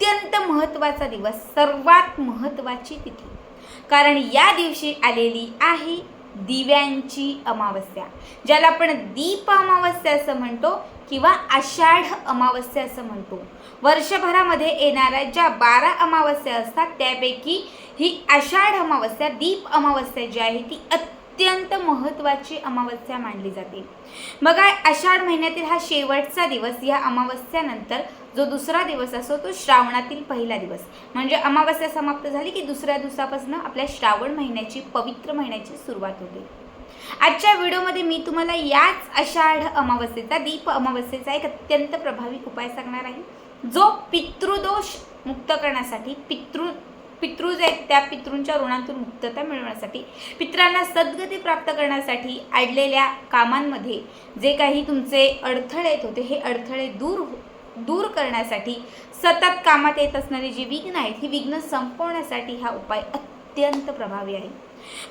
अत्यंत महत्त्वाचा दिवस सर्वात महत्त्वाची तिथी. कारण या दिवशी आलेली आहे दिव्यांची अमावस्या ज्याला आपण दीप अमावस्या असं म्हणतो किंवा आषाढ अमावस्या असं म्हणतो. वर्षभरामध्ये येणाऱ्या ज्या बारा अमावस्या असतात त्यापैकी ही आषाढ अमावस्या दीप अमावस्या जी आहे ती अत्यंत अत्यंत महत्त्वाची अमावस्या मानली जाते. बघा आषाढ महिन्यातील हा शेवटचा दिवस या अमावस्यानंतर जो दुसरा दिवस असतो तो श्रावणातील पहिला दिवस. म्हणजे अमावस्या समाप्त झाली की दुसऱ्या दिवसापासून आपल्या श्रावण महिन्याची पवित्र महिन्याची सुरुवात होते. आजच्या व्हिडिओमध्ये मी तुम्हाला याच आषाढ अमावस्येचा दीप अमावस्येचा एक अत्यंत प्रभावी उपाय सांगणार आहे. जो पितृदोष मुक्त करण्यासाठी पितृ पितृ जे आहेत त्या पितृंच्या ऋणांतून मुक्तता मिळवण्यासाठी पितरांना सद्गती प्राप्त करण्यासाठी अडलेल्या कामांमध्ये जे काही तुमचे अडथळे येत होते हे अडथळे दूर हो, दूर करण्यासाठी सतत कामात येत असणारी जी विघ्न आहेत ही विघ्न संपवण्यासाठी हा उपाय अत्यंत प्रभावी आहे.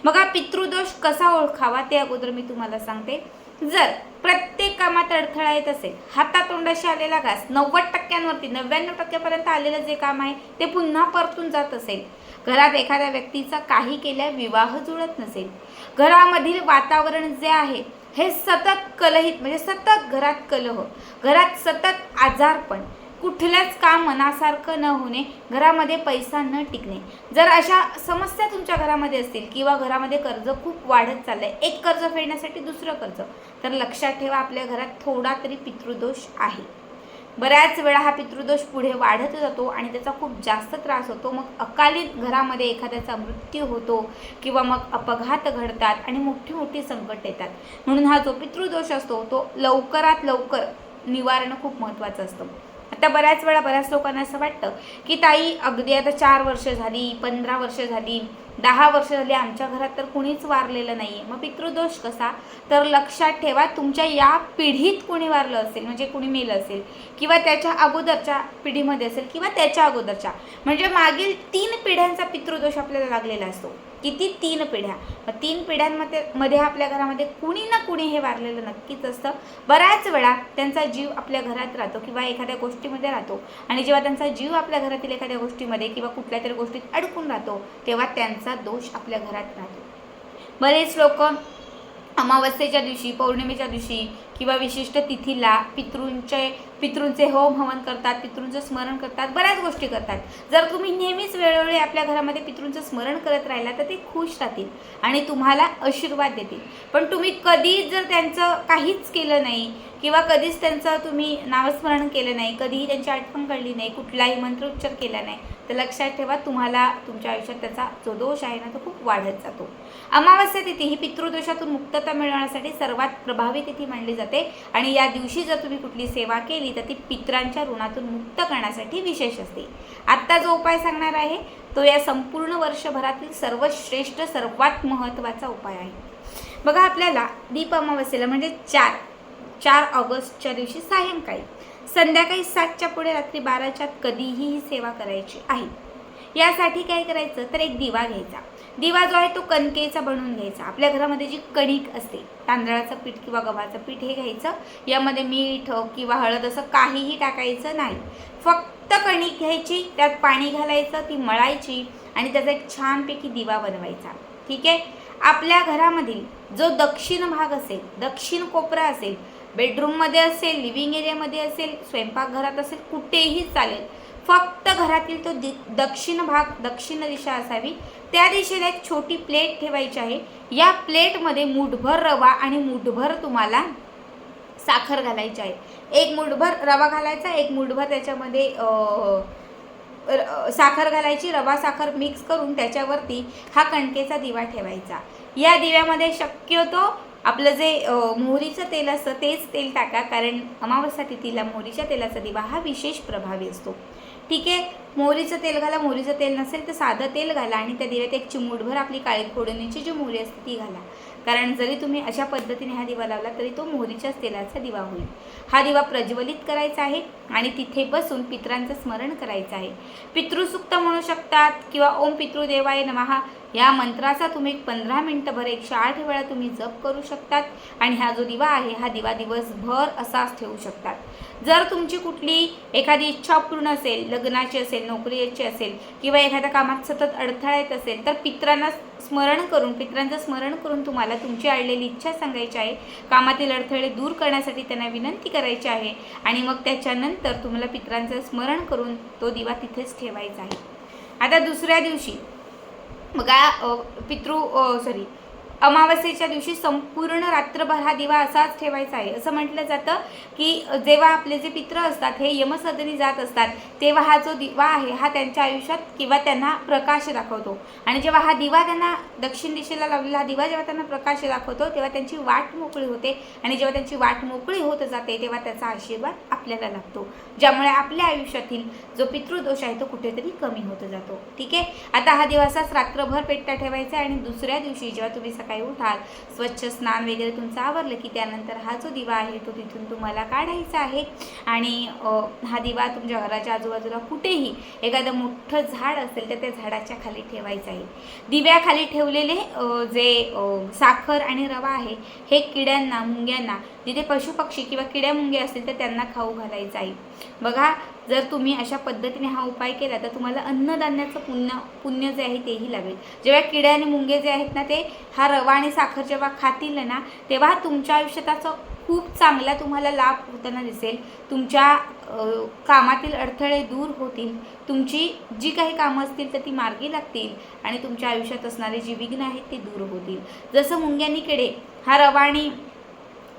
मग हा पितृदोष कसा ओळखावा ते अगोदर मी तुम्हाला सांगते. जर प्रत्येक कामात अडथळा येत असेल हातातोंडाशी आलेला घास नव्वद टक्क्यांवरती नव्याण्णव टक्क्यापर्यंत आलेलं जे काम आहे ते पुन्हा परतून जात असेल. घरात एखाद्या व्यक्तीचा काही केल्या विवाह जुळत नसेल. घरामधील वातावरण जे आहे हे सतत कलहित म्हणजे सतत घरात कलह घरात सतत आजारपण कुठल्याच काम मनासारखं न होणे घरामध्ये पैसा न टिकणे. जर अशा समस्या तुमच्या घरामध्ये असतील किंवा घरामध्ये कर्ज खूप वाढत चाललंय एक कर्ज फेडण्यासाठी दुसरं कर्ज तर लक्षात ठेवा आपल्या घरात थोडा तरी पितृदोष आहे. बऱ्याच वेळा हा पितृदोष पुढे वाढत जातो आणि त्याचा खूप जास्त त्रास होतो. मग अकालीत घरामध्ये एखाद्याचा मृत्यू होतो किंवा मग अपघात घडतात आणि मोठी मोठी संकट येतात. म्हणून हा जो पितृदोष असतो तो लवकरात लवकर निवारणं खूप महत्त्वाचं असतं. आता बऱ्याच वेळा बऱ्याच लोकांना असं वाटतं की ताई अगदी आता चार वर्ष झाली पंधरा वर्ष झाली दहा वर्ष झाली आमच्या घरात तर कुणीच वारलेलं नाही आहे मग पितृदोष कसा? तर लक्षात ठेवा तुमच्या या पिढीत कोणी वारलं असेल म्हणजे कुणी मेलं असेल किंवा त्याच्या अगोदरच्या पिढीमध्ये असेल किंवा त्याच्या अगोदरच्या म्हणजे मागील तीन पिढ्यांचा पितृदोष आपल्याला लागलेला असतो. किती तीन पिढ्या? मग तीन पिढ्यांमध्ये मध्ये आपल्या घरामध्ये कुणी ना कुणी हे वारलेलं नक्कीच असतं. बऱ्याच वेळा त्यांचा जीव आपल्या घरात राहतो किंवा एखाद्या गोष्टीमध्ये राहतो. आणि जेव्हा त्यांचा जीव आपल्या घरातील एखाद्या गोष्टीमध्ये किंवा कुठल्या तरी गोष्टीत अडकून राहतो तेव्हा त्यांचा दोष आपल्या घरात राहतो. बरेच लोक अमावस्येच्या दिवशी पौर्णिमेच्या दिवशी किंवा विशिष्ट तिथीला पितृंचे पितृंचे होम हवन करतात पितृंचं स्मरण करतात बऱ्याच गोष्टी करतात. जर तुम्ही नेहमीच वेळोवेळी आपल्या घरामध्ये पितृंचं स्मरण करत राहिला तर ते खुश राहतील आणि तुम्हाला आशीर्वाद देतील. पण तुम्ही कधीच जर त्यांचं काहीच केलं नाही किंवा कधीच त्यांचं तुम्ही नामस्मरण केलं नाही कधीही त्यांची आठवण कळली नाही कुठलाही मंत्रोच्चार केला नाही तर लक्षात ठेवा तुम्हाला तुमच्या आयुष्यात त्याचा जो दोष आहे ना तो खूप वाढत जातो. अमावस्या तिथी ही पितृदोषातून मुक्तता मिळवण्यासाठी सर्वात प्रभावी तिथी मानली जाते. आणि या दिवशी जर तुम्ही कुठली सेवा केली तर ती पित्रांच्या ऋणातून मुक्त करण्यासाठी विशेष असते. आत्ता जो उपाय सांगणार आहे तो या संपूर्ण वर्षभरातील सर्वश्रेष्ठ सर्वात महत्त्वाचा उपाय आहे. बघा आपल्याला दीप अमावस्येला म्हणजे चार चार ऑगस्टच्या दिवशी सायंकाळी. संध्याकाळी सातच्या पुढे रात्री बाराच्या कधीही ही सेवा करायची आहे. यासाठी काय करायचं? तर एक दिवा घ्यायचा. दिवा जो आहे तो कणकेचा बनवून घ्यायचा. आपल्या घरामध्ये जी कणिक असते तांदळाचं पीठ किंवा गव्हाचं पीठ हे घ्यायचं. यामध्ये मीठ किंवा हळद असं काहीही टाकायचं नाही. फक्त कणिक घ्यायची त्यात पाणी घालायचं ती मळायची आणि त्याचा एक छानपैकी दिवा बनवायचा. ठीक आहे? आपल्या घरामधील जो दक्षिण भाग असेल दक्षिण कोपरा असेल बेडरूममध्ये असेल लिव्हिंग एरियामध्ये असेल स्वयंपाकघरात असेल कुठेही चालेल फक्त घरातील तो दि दक्षिण भाग दक्षिण दिशा असावी. त्या दिशेला एक छोटी प्लेट ठेवायची आहे. या प्लेटमध्ये मुठभर रवा आणि मुठभर तुम्हाला साखर घालायची आहे. एक मुठभर रवा घालायचा एक मुठभर त्याच्यामध्ये साखर घालायची रवा साखर मिक्स करून त्याच्यावरती हा कणकेचा दिवा ठेवायचा. या दिव्यामध्ये शक्यतो आपलं जे मोहरीचं तेल असतं तेच तेल टाका कारण अमावस्या तिथीला मोहरीच्या तेलाचा दिवा हा विशेष प्रभावी असतो. ठीक आहे. मोहरीचं तेल घाला. मोहरीचं तेल नसेल तर साधं तेल घाला आणि त्या दिव्यात एक चिमूटभर आपली काळी फोडणीची जी मोहरी असते ती घाला. कारण जरी तुम्ही अशा पद्धतीने हा दिवा लावला तरी तो मोहरीच्याच तेलाचा दिवा होईल. हा दिवा प्रज्वलित करायचा आहे आणि तिथे बसून पितरांचं स्मरण करायचं आहे. पितृसुक्त म्हणू शकतात किंवा ओम पितृदेवाय नमहा या मंत्राचा तुम्ही एक पंधरा मिनटंभर एकशे आठ वेळा तुम्ही जप करू शकतात आणि हा जो दिवा आहे हा दिवा दिवसभर असाच ठेवू शकतात. जर तुमची कुठली एखादी इच्छा पूर्ण असेल लग्नाची असेल नोकरीची असेल किंवा एखाद्या कामात सतत अडथळा येत असेल तर पित्रांना स्मरण करून पित्रांचं स्मरण करून तुम्हाला तुमची अडलेली इच्छा सांगायची आहे. कामातील अडथळे दूर करण्यासाठी त्यांना विनंती करायची आहे आणि मग त्याच्यानंतर तुम्हाला पित्रांचं स्मरण करून तो दिवा तिथेच ठेवायचा आहे. आता दुसऱ्या दिवशी मग काय पितृ सॉरी अमावस्येच्या दिवशी संपूर्ण रात्रभर हा दिवा असाच ठेवायचा आहे. असं म्हटलं जातं की जेव्हा आपले जे पित्र असतात हे यमसदनी जात असतात तेव्हा हा जो दिवा आहे हा त्यांच्या आयुष्यात किंवा त्यांना प्रकाश दाखवतो. आणि जेव्हा हा दिवा त्यांना दक्षिण दिशेला लावलेला हा दिवा जेव्हा त्यांना प्रकाश दाखवतो तेव्हा त्यांची वाट मोकळी होते. आणि जेव्हा त्यांची वाट मोकळी होत जाते तेव्हा त्याचा आशीर्वाद आपल्याला लागतो. ज्यामुळे आपल्या आयुष्यातील जो पितृदोष आहे तो कुठेतरी कमी होत जातो. ठीक आहे? आता हा दिवसाच रात्रभर पेटता ठेवायचा आहे आणि दुसऱ्या दिवशी जेव्हा तुम्ही सकाळी उठाल. स्वच्छ स्नान वगैरे तुमचं आवरलं की त्यानंतर हा जो दिवा आहे तो तिथून तुम्हाला काढायचा आहे. आणि हा दिवा तुमच्या घराच्या आजूबाजूला कुठेही एखादं मोठं झाड असेल तर त्या झाडाच्या खाली ठेवायचं आहे. दिव्याखाली ठेवलेले जे साखर आणि रवा आहे हे किड्यांना मुंग्यांना जिथे पशुपक्षी किंवा किड्या मुंगे असतील तर त्यांना खाऊ घालायचं आहे. बघा जर तुम्ही अशा पद्धतीने हा उपाय केला तर तुम्हाला अन्नधान्याचं पुण्य पुण्य जे आहे तेही लागेल जेव्हा किडे आणि मुंगे जे आहेत ना ते हा रवा आणि साखर जेव्हा खातील ना तेव्हा तुमच्या आयुष्यात असं खूप चांगला तुम्हाला लाभ होताना दिसेल. तुमच्या कामातील अडथळे दूर होतील. तुमची जी काही कामं असतील तर ती मार्गी लागतील आणि तुमच्या आयुष्यात असणारे जी विघ्न आहेत ते दूर होतील. जसं मुंग्यांनी किडे हा रवा आणि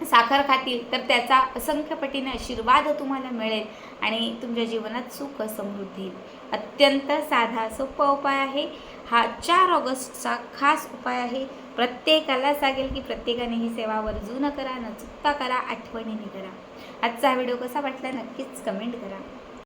साखर खातील तर त्याचा असंख्य पटीने आशीर्वाद तुम्हाला मिळेल आणि तुमच्या जीवनात सुख समृद्धी. अत्यंत साधा सोपा उपाय आहे. हा चार ऑगस्टचा खास उपाय आहे. प्रत्येकाला सांगेल की प्रत्येकाने ही सेवा वर्जून करा न चुकता करा आठवणीने करा. आजचा हा व्हिडिओ कसा वाटला नक्कीच कमेंट करा.